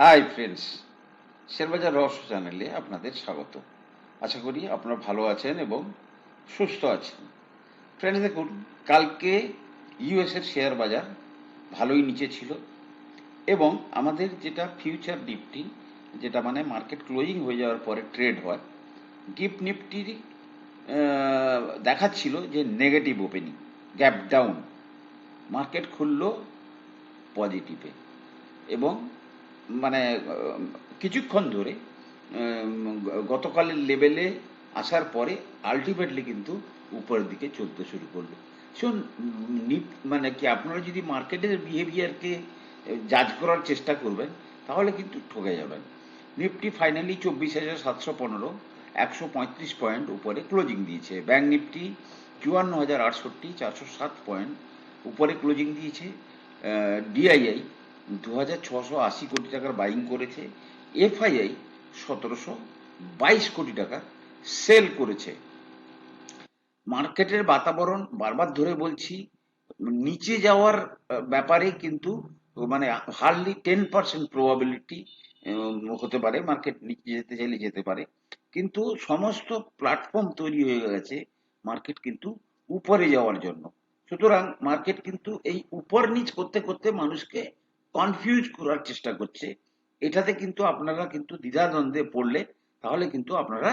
Hi friends Sherbazar রহস্য চ্যানেলে আপনাদের স্বাগত। আশা করি আপনারা ভালো আছেন এবং সুস্থ আছেন। ফ্রেন্ডস দেখুন, কালকে ইউএসের শেয়ার বাজার ভালোই নিচে ছিল এবং আমাদের যেটা ফিউচার নিফটি যেটা মানে মার্কেট ক্লোজিং হয়ে যাওয়ার পরে ট্রেড হয় গিফট নিফটির দেখাচ্ছিল যে negative opening gap down market খুললো পজিটিভে এবং মানে কিছুক্ষণ ধরে গতকালের লেভেলে আসার পরে আলটিমেটলি কিন্তু উপরের দিকে চলতে শুরু করল শোন মানে কি আপনারা যদি মার্কেটের বিহেভিয়ারকে জাজ করার চেষ্টা করবেন, তাহলে কিন্তু ঠকে যাবেন। নিফটি ফাইনালি চব্বিশ হাজার সাতশো পনেরো, একশো পঁয়ত্রিশ পয়েন্ট উপরে ক্লোজিং দিয়েছে। ব্যাংক নিফটি চুয়ান্ন হাজার আটষট্টি, চারশো সাত পয়েন্ট উপরে ক্লোজিং দিয়েছে। ডিআইআই দু হাজার ছশো আশি কোটি টাকার বাইং করেছে। এফআইআই সতেরোশো বাইশ কোটি টাকা সেল করেছে। মার্কেটের বাতাবরণ বারবার ধরে বলছি, নিচে যাওয়ার ব্যাপারে কিন্তু মানে হার্ডলি টেন পার্সেন্ট প্রবাবিলিটি হতে পারে। মার্কেট নিচে যেতে চাইলে যেতে পারে। কিন্তু সমস্ত প্ল্যাটফর্ম তৈরি হয়ে গেছে মার্কেট কিন্তু উপরে যাওয়ার জন্য। সুতরাং মার্কেট কিন্তু এই উপর নিচ করতে করতে মানুষকে কনফিউজ করার চেষ্টা করছে, এটাতে কিন্তু আপনারা কিন্তু দ্বিধাদ্বন্দ্বে পড়লে তাহলে কিন্তু আপনারা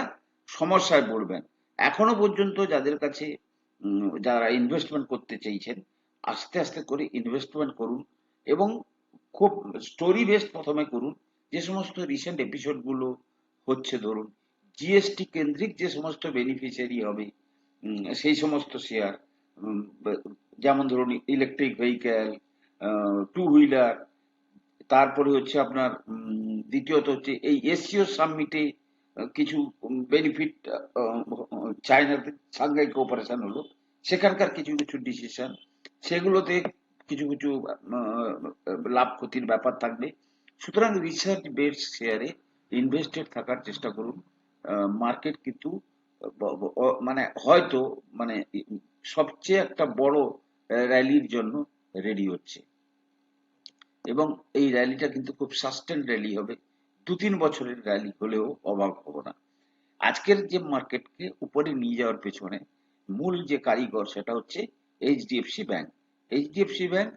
সমস্যায় পড়বেন। এখনও পর্যন্ত যাদের কাছে যারা ইনভেস্টমেন্ট করতে চাইছেন, আস্তে আস্তে করে ইনভেস্টমেন্ট করুন এবং খুব স্টোরি বেসড প্রথমে করুন। যে সমস্ত রিসেন্ট এপিসোডগুলো হচ্ছে ধরুন জিএসটি কেন্দ্রিক যে সমস্ত বেনিফিশিয়ারি হবে সেই সমস্ত শেয়ার যেমন ধরুন ইলেকট্রিক ভেহিক্যাল টু হুইলার তারপরে হচ্ছে আপনার দ্বিতীয়ত হচ্ছে এই এসিও সামিটে কিছু বেনিফিট চায়নাতে সাংঘাই কোঅপারেশন হলো। সেখানকার কিছু কিছু ডিসিশন সেগুলোতে কিছু কিছু লাভ ক্ষতির ব্যাপার থাকবে। সুতরাং রিসার্চ বেসড শেয়ারে ইনভেস্টেড থাকার চেষ্টা করুন। মার্কেট কিন্তু মানে হয়তো মানে সবচেয়ে একটা বড় র্যালির জন্য রেডি হচ্ছে। এবং এই র্যালিটা কিন্তু খুব সাস্টেন র্যালি হবে। দু তিন বছরের র্যালি হলেও অবাক হব না। আজকের যে মার্কেটকে উপরে নিয়ে যাওয়ার পেছনে মূল যে কারিগর সেটা হচ্ছে এইচডিএফসি ব্যাংক এইচডিএফসি ব্যাংক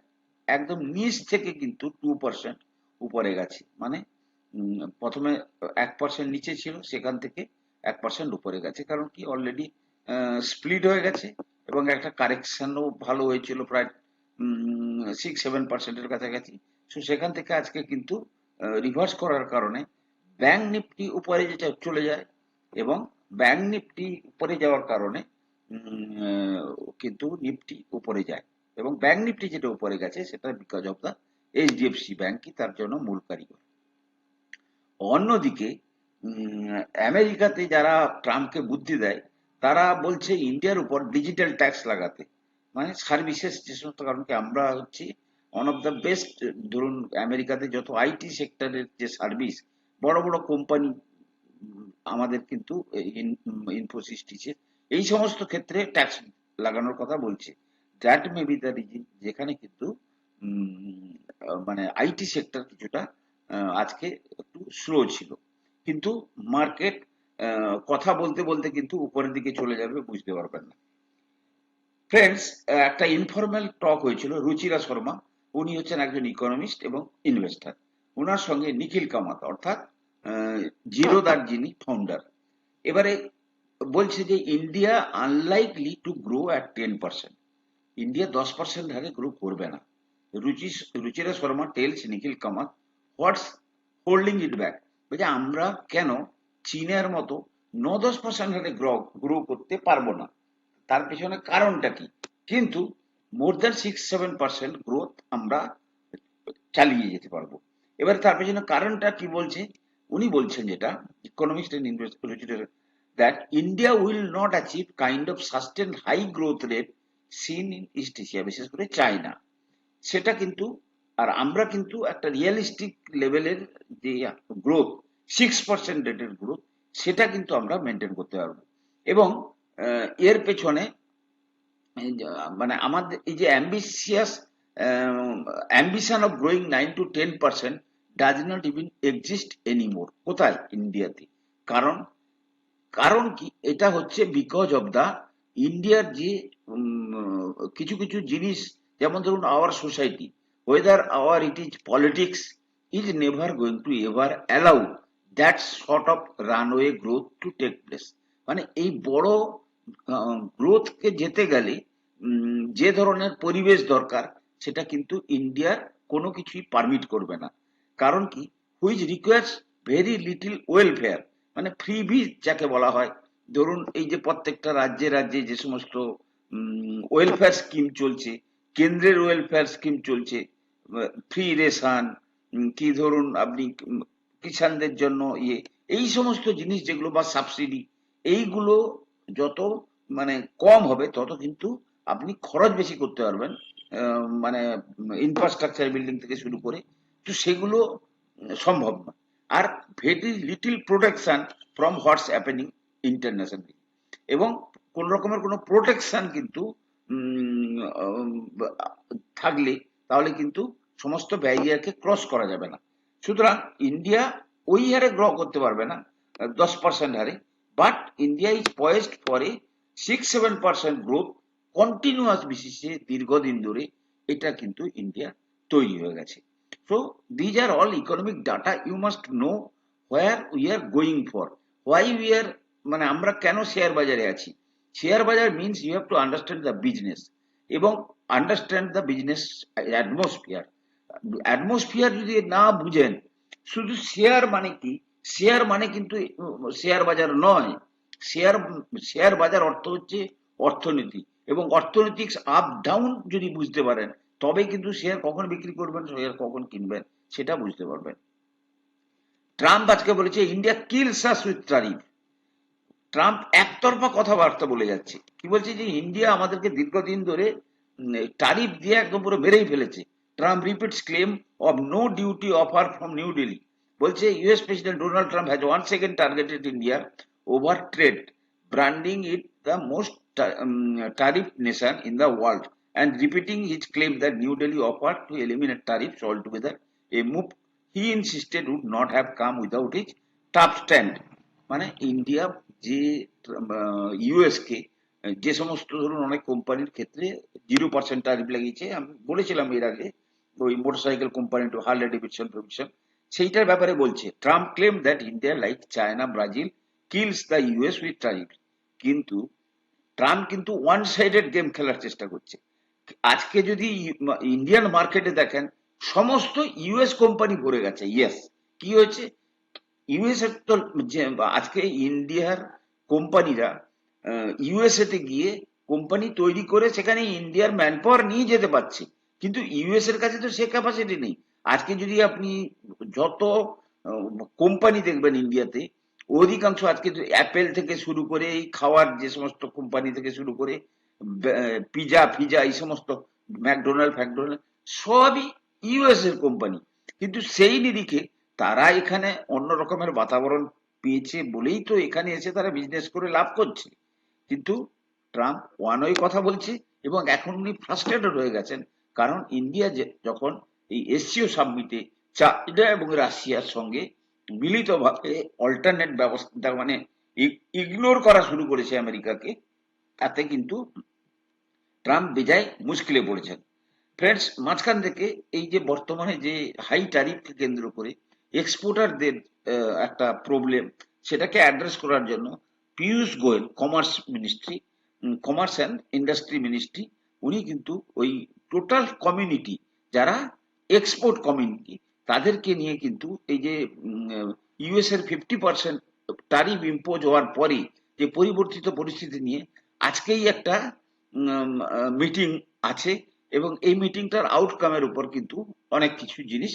একদম নিচ থেকে কিন্তু টু পার্সেন্ট উপরে গেছে। মানে প্রথমে এক পার্সেন্ট নিচে ছিল, সেখান থেকে এক পার্সেন্ট উপরে গেছে। কারণ কি? অলরেডি স্প্লিট হয়ে গেছে এবং একটা কারেকশনও ভালো হয়েছিল প্রায় সিক্স সেভেন পার্সেন্টের কাছাকাছি। সো সেখান থেকে আজকে কিন্তু রিভার্স করার কারণে ব্যাংক নিফটি উপরে চলে যায় এবং ব্যাংক নিফটি উপরে যাওয়ার কারণে কিন্তু নিফটি উপরে যায় এবং ব্যাংক নিফটি যেটা উপরে গেছে সেটা বিকজ অফ দ্য এইচডিএফসি ব্যাংকই তার জন্য মূল কারিগর। অন্যদিকে আমেরিকাতে যারা ট্রাম্পকে বুদ্ধি দেয়, তারা বলছে ইন্ডিয়ার উপর ডিজিটাল ট্যাক্স লাগাতে। মানে সার্ভিসেস যে সমস্ত কারণ কি আমরা হচ্ছে ওয়ান অফ দ্য বেস্ট ধরুন, আমেরিকাতে যত আইটি সেক্টরের যে সার্ভিস বড় বড় কোম্পানি আমাদের কিন্তু ইনফোসিস টিচের এই সমস্ত ক্ষেত্রে ট্যাক্স লাগানোর কথা বলছে। That may be the reason যেখানে কিন্তু মানে আইটি সেক্টর কিছুটা আজকে একটু স্লো ছিল। কিন্তু মার্কেট কথা বলতে বলতে কিন্তু উপরের দিকে চলে যাবে, বুঝতে পারবেন না। ফ্রেন্ডস একটা ইনফর্মাল টক হয়েছিল, রুচিরা শর্মা। উনি হচ্ছেন একজন ইকোনমিস্ট এবং ইনভেস্টর ওনার সঙ্গে নিখিল কামাত, অর্থাৎ জিরোদার যিনি ফাউন্ডার এবারে বলছে যে India unlikely to grow at ten percent India দশ পার্সেন্ট হারে গ্রো করবে না। Ruchi, Ruchira Sharma, tells, Nikhil Kamath, what's holding it back? বলছে, আমরা কেন চীনের মতো ন দশ পার্সেন্ট হারে গ্রো গ্রো করতে পারব না? তার পেছনে কারণটা কি? কিন্তু more than six seven percent growth আমরা চালিয়ে যেতে পারব। এবার তার পেছনে কারণটা কি বলছে? উনি বলছেন যেটা economist and investor that India will not achieve kind of sustain high growth rate seen in East Asia বিশেষ করে চায়না সেটা কিন্তু, আর আমরা কিন্তু একটা রিয়েলিস্টিক লেভেলের যে গ্রোথ সিক্স পার্সেন্ট রেটের গ্রোথ সেটা কিন্তু আমরা মেনটেন করতে পারব। এবং এর পেছনে মানে আমাদের এই যে ambitious ambition of growing nine to ten percent does not even exist anymore কোথায়? ইন্ডিয়াতে কারণ কারণ কি? এটা হচ্ছে বিকজ অফ দা ইন্ডিয়ার যে কিছু কিছু জিনিস, যেমন ধরুন our society whether our it is politics is never going to ever allow that short of runway growth to take place মানে এই বড় গ্রোথকে যেতে গেলে যে ধরনের পরিবেশ দরকার, সেটা কিন্তু ইন্ডিয়ার কোনো কিছুই পারমিট করবে না। কারণ কি? Which requires very little welfare মানে ফ্রি ভিজ যাকে বলা হয়। ধরুন, এই যে প্রত্যেকটা রাজ্যে রাজ্যে যে সমস্ত ওয়েলফেয়ার স্কিম চলছে, কেন্দ্রের ওয়েলফেয়ার স্কিম চলছে ফ্রি রেশন কি ধরুন আপনি কিষানদের জন্য ইয়ে এই সমস্ত জিনিস যেগুলো বা সাবসিডি এইগুলো যত মানে কম হবে, তত কিন্তু আপনি খরচ বেশি করতে পারবেন মানে ইনফ্রাস্ট্রাকচার বিল্ডিং থেকে শুরু করে তো সেগুলো সম্ভব না। আর very little protection from what's happening internationally এবং কোন রকমের কোনো প্রোটেকশন কিন্তু থাকলে তাহলে কিন্তু সমস্ত ব্যারিয়ারকে ক্রস করা যাবে না। সুতরাং ইন্ডিয়া ওই হারে গ্রো করতে পারবে না, দশ পার্সেন্ট হারে। But India is poised for a six seven percent growth continuous বেসিসে দীর্ঘদিন ধরে এটা কিন্তু ইন্ডিয়া তৈরি হয়ে গেছে। So these are all economic data you must know where we are going for why we are মানে আমরা কেন শেয়ার বাজারে আছি? শেয়ার বাজার means you have to understand the business এবং understand the business atmosphere atmosphere যদি না বুঝেন, শুধু শেয়ার মানে কি? শেয়ার মানে কিন্তু শেয়ার বাজার নয়। শেয়ার শেয়ার বাজার অর্থ হচ্ছে অর্থনীতি। এবং অর্থনৈতিক আপ ডাউন যদি বুঝতে পারেন, তবে কিন্তু শেয়ার কখন বিক্রি করবেন শেয়ার কখন কিনবেন, সেটা বুঝতে পারবেন। ট্রাম্প আজকে বলেছে India kills us with tariff Trump একতরফা কথাবার্তা বলে যাচ্ছে। কি বলছে যে ইন্ডিয়া আমাদেরকে দীর্ঘদিন ধরে টারিফ দিয়ে একদম পুরো বেড়েই ফেলেছে। Trump repeats claim of no duty offer from New Delhi বলছে US president Donald Trump has one second targeted India over trade branding it the most tariff nation in the world and repeating his claim that New Delhi offered to eliminate tariffs altogether, a move he insisted would not have come without his tough stand. মানে India যে US কে যে সমস্ত ধরুন অনেক কোম্পানির ক্ষেত্রে zero percent tariff লাগিয়েছে আমি বলেছিলাম এর আগে ওই motorcycle company to Harley Davidson provision সেইটার ব্যাপারে বলছে Trump claim that India like China Brazil kills the US with tariff কিন্তু ট্রাম্প কিন্তু ওয়ান সাইডেড গেম খেলার চেষ্টা করছে। আজকে যদি ইন্ডিয়ান মার্কেটে দেখেন, সমস্ত ইউএস কোম্পানি ভরে গেছে। ইয়েস কি হয়েছে? ইউএস এর তো আজকে ইন্ডিয়ার কোম্পানিরা ইউএসএ তে গিয়ে কোম্পানি তৈরি করে সেখানে ইন্ডিয়ার ম্যান পাওয়ার নিয়ে যেতে পারছে। কিন্তু ইউএস এর কাছে তো সে ক্যাপাসিটি নেই। আজকে যদি আপনি যত কোম্পানি দেখবেন ইন্ডিয়াতে অধিকাংশ আজকে অ্যাপেল থেকে শুরু করে, এই খাওয়ার যে সমস্ত কোম্পানি থেকে শুরু করে পিজা, ফিজা, এই সমস্ত ম্যাকডোনাল্ড, ফ্যাকডোনাল্ড, সবই ইউএস এর কোম্পানি। কিন্তু সেই নিরিখে তারা এখানে অন্য রকমের বাতাবরণ পেয়েছে বলেই তো এখানে এসে তারা বিজনেস করে লাভ করছে। কিন্তু ট্রাম্প ওয়ান ওয়ে কথা বলছে এবং এখন উনি ফ্রাস্ট্রেটেড হয়ে গেছেন। কারণ ইন্ডিয়া যখন এই এসসিও সাবমিটে চাইনা এবং রাশিয়ার সঙ্গে মিলিতভাবে অল্টারনেট ব্যবস্থা মানে ইগনোর করা শুরু করেছে আমেরিকাকে, তাতে কিন্তু ট্রাম্প বেজায় মুশকিলে পড়েছেন। ফ্রেন্ডস, মাঝখান থেকে এই যে বর্তমানে যে হাই ট্যারিফকে কেন্দ্র করে এক্সপোর্টারদের একটা প্রবলেম সেটাকে অ্যাড্রেস করার জন্য Piyush Goyal commerce ministry commerce and industry ministry উনি কিন্তু ওই টোটাল কমিউনিটি যারা এক্সপোর্ট কমিউনিটি তাদেরকে নিয়ে কিন্তু এই যে ইউএস এর ফিফটি পার্সেন্ট টারিফ ইম্পোজ হওয়ার পরে যে পরিবর্তিত পরিস্থিতি নিয়ে আজকেই একটা মিটিং আছে এবং এই মিটিংটার আউটকামের উপর কিন্তু অনেক কিছু জিনিস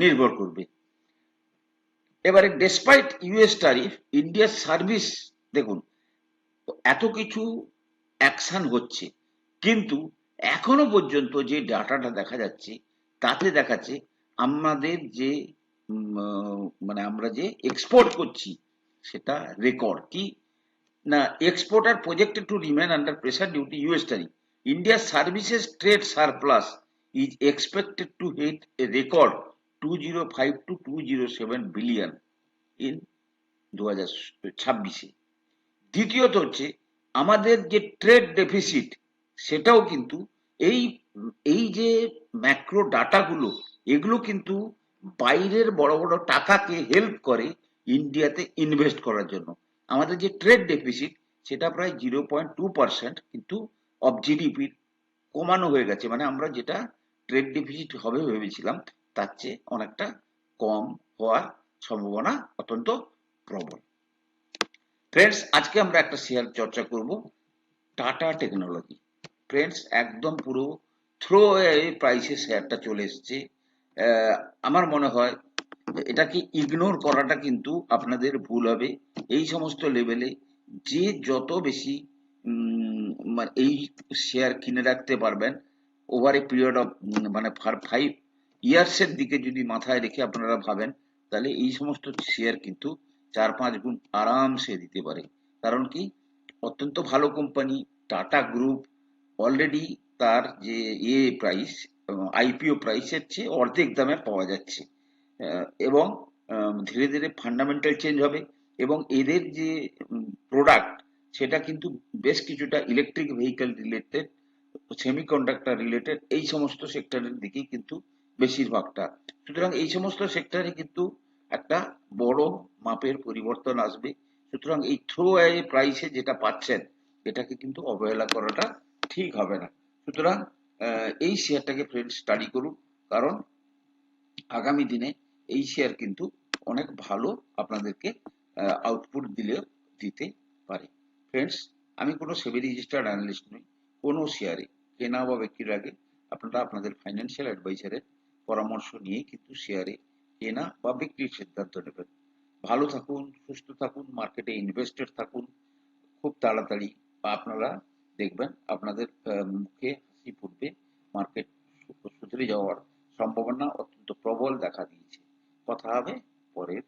নির্ভর করবে। এবারে ডেসপাইট ইউএস টারিফ ইন্ডিয়ার সার্ভিস দেখুন, এত কিছু অ্যাকশন হচ্ছে, কিন্তু এখনও পর্যন্ত যে ডাটাটা দেখা যাচ্ছে, তাতে দেখাচ্ছে আমাদের যে মানে আমরা যে এক্সপোর্ট করছি, সেটা রেকর্ড কি? না export are projected to remain under pressure due to US tariff ইন্ডিয়ার services trade surplus is expected to hit a record two zero five to two zero seven billion in দু হাজার ছাব্বিশে দ্বিতীয়ত হচ্ছে, আমাদের যে ট্রেড ডেফিসিট সেটাও কিন্তু এই এই যে ম্যাক্রো ডাটাগুলো এগুলো কিন্তু বাইরের বড় বড় টাকাকে হেল্প করে ইন্ডিয়াতে ইনভেস্ট করার জন্য। আমাদের যে ট্রেড ডেফিসিট সেটা প্রায় জিরো পয়েন্ট টু পার্সেন্ট কিন্তু অফ জিডিপির কমানো হয়ে গেছে। মানে আমরা যেটা ট্রেড ডেফিসিট হবে ভেবেছিলাম, তার চেয়ে অনেকটা কম হওয়ার সম্ভাবনা অত্যন্ত প্রবল। ফ্রেন্ডস আজকে আমরা একটা শেয়ার চর্চা করব টাটা টেকনোলজি ফ্রেন্ডস একদম পুরো থ্রো প্রাইসে শেয়ারটা চলে এসেছে। আমার মনে হয় এটাকে ইগনোর করাটা কিন্তু আপনাদের ভুল হবে। এই সমস্ত লেভেলে যে যত বেশি এই শেয়ার কিনে রাখতে পারবেন ওভার এ পিরিয়ড অফ মানে ফাইভ ইয়ার্সের দিকে যদি মাথায় রেখে আপনারা ভাবেন, তাহলে এই সমস্ত শেয়ার কিন্তু চার পাঁচ গুণ আরামসে দিতে পারে। কারণ কি? অত্যন্ত ভালো কোম্পানি টাটা গ্রুপ অলরেডি তার যে এ প্রাইস আইপিও প্রাইসের চেয়ে অর্ধেক দামে পাওয়া যাচ্ছে। এবং ধীরে ধীরে ফান্ডামেন্টাল চেঞ্জ হবে এবং এদের যে প্রোডাক্ট সেটা কিন্তু বেশ কিছুটা electric vehicle related semiconductor related এই সমস্ত সেক্টরের দিকেই কিন্তু বেশিরভাগটা। সুতরাং এই সমস্ত সেক্টরে কিন্তু একটা বড় মাপের পরিবর্তন আসবে। সুতরাং এই থ্রো প্রাইসে যেটা পাচ্ছেন, এটাকে কিন্তু অবহেলা করাটা ঠিক হবে না। সুতরাং এই শেয়ারটাকে ফ্রেন্ড স্টাডি করুন। কারণ আগামী দিনে এই শেয়ার কিন্তু অনেক ভালো আপনাদেরকে আউটপুট দিলেও দিতে পারে। ফ্রেন্ডস আমি কোনো সেবি রেজিস্টার্ড অ্যানালিস্ট নই, কোনো শেয়ারে কেনা বা বিক্রির আগে আপনারা আপনাদের ফাইন্যান্সিয়াল অ্যাডভাইসারের পরামর্শ নিয়ে কিন্তু শেয়ারে কেনা বা বিক্রির সিদ্ধান্ত নেবেন। ভালো থাকুন, সুস্থ থাকুন মার্কেটে ইনভেস্টেড থাকুন, খুব তাড়াতাড়ি। আপনারা দেখবেন, আপনাদের মুখে হাসি ফুটবে মার্কেট সুধরে যাওয়ার সম্ভাবনা অত্যন্ত প্রবল দেখা দিয়েছে। কথা হবে পরের